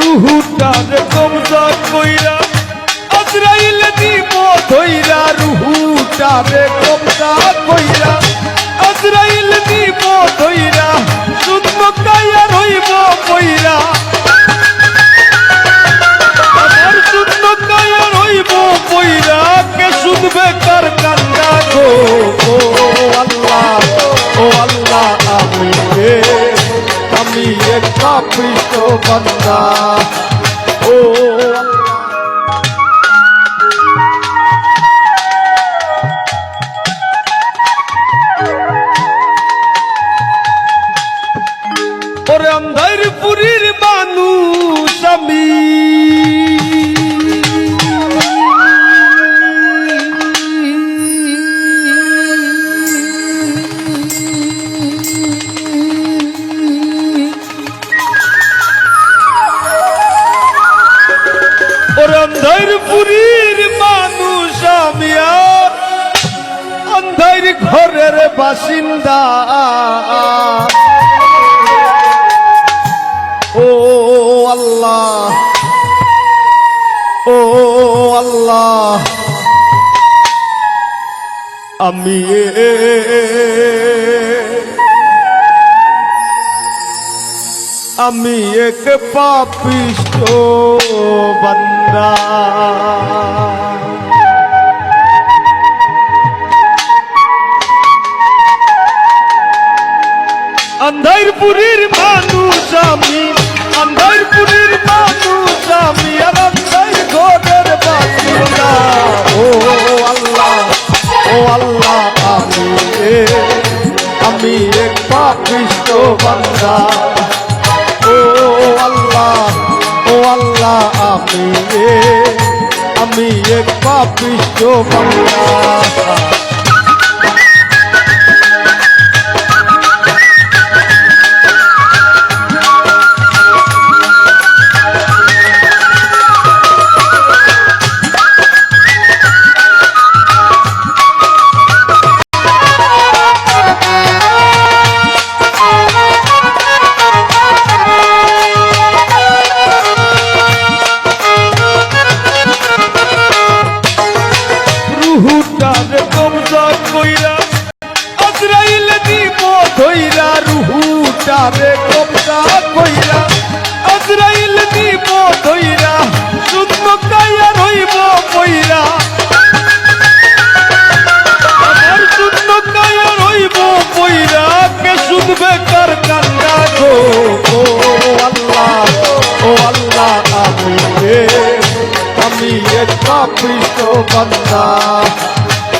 রুহুটারে কবজা কইরা, আজরাইল দিব ধইরা রুহুটারে কবজা কইরা, আজরাইল দিব ধইরা শুনব কায়া রইব কইরা। আমার শূন্য কায়া রইব কইরা, কে শুনবে কার কান্না গো? ও আল্লাহ ও আল্লাহ, আমি আমি এক পাপিষ্ট বান্দা। ওরে অন্ধার পুরীর মানুষ আমি আর ঘরের বাসিন্দা। ও আল্লাহ ও আল্লাহ আমি আমি এক পাপিষ্ট বান্দা। আন্ধারপুরীর মানুষ আমি, আন্ধারপুরীর মানুষ আমি ঘরের বাসিন্দা। ও আল্লাহ ও আল্লাহ, আমি আমি এক পাপিষ্ট বান্দা। আল্লাহ আমি আমি এক পাপিষ্ট বান্দা কইরা, আজরাইল দিব ধইরা রুহুটারে কবজা কইরা। আজরাইল দিব ধইরা শূন্য কায়া রইব কইরা। আমার শূন্য কায়া রইব কইরা কে শুনবে কার কান্না গো, ও আল্লাহ ও আল্লাহ আমি আমি এক পাপিষ্ট বান্দা।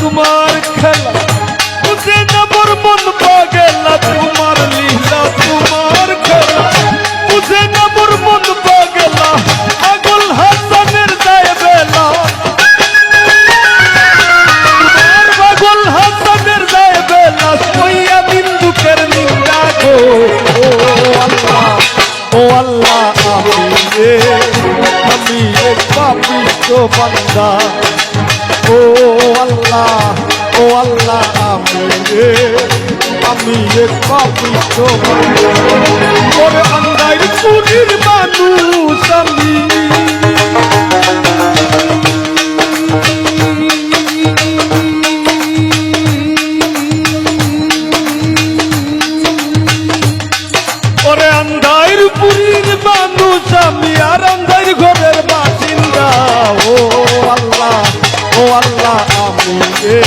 তোমার খেলা। বুঝে না বর্বন পাগেলা তোমার লীলা, তোমার খেলা। বুঝে না বর্বন পাগেলা আগল হাসানের দায় বেলা। তোমার পাগল হাসানের দায় বেলা সইয়া বিন্দুকের নিন্দা আল্লাহ আমি রে আমি তো বান্দা। ওরে আন্দাই পুরীর মানুষ আমি। ওরে আন্ধাইর পুরীর মানুষ আমি আর এ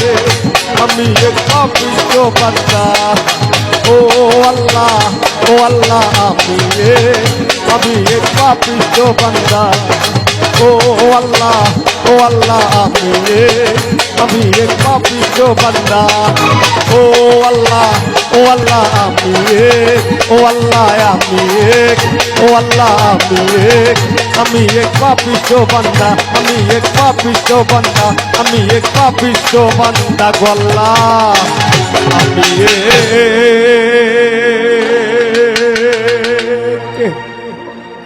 আমি পাপিষ্ট বান্দা ও আল্লাহ ও আল্লাহ আমি আমি এক পাপিষ্ট বান্দা ও আল্লাহ ও আল্লাহ আমি আমি এক পাপিষ্ট বান্দা ও আল্লাহ ও আল্লাহ আমি ও আল্লাহ আমি ও আল্লাহ আমি আমি এক পাপিষ্ট বান্দা, আমি এক পাপিষ্ট বান্দা, আমি এক পাপিষ্ট বান্দা গল্লা। আমি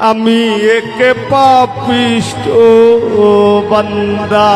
আমি একে পাপিষ্ট বান্দা।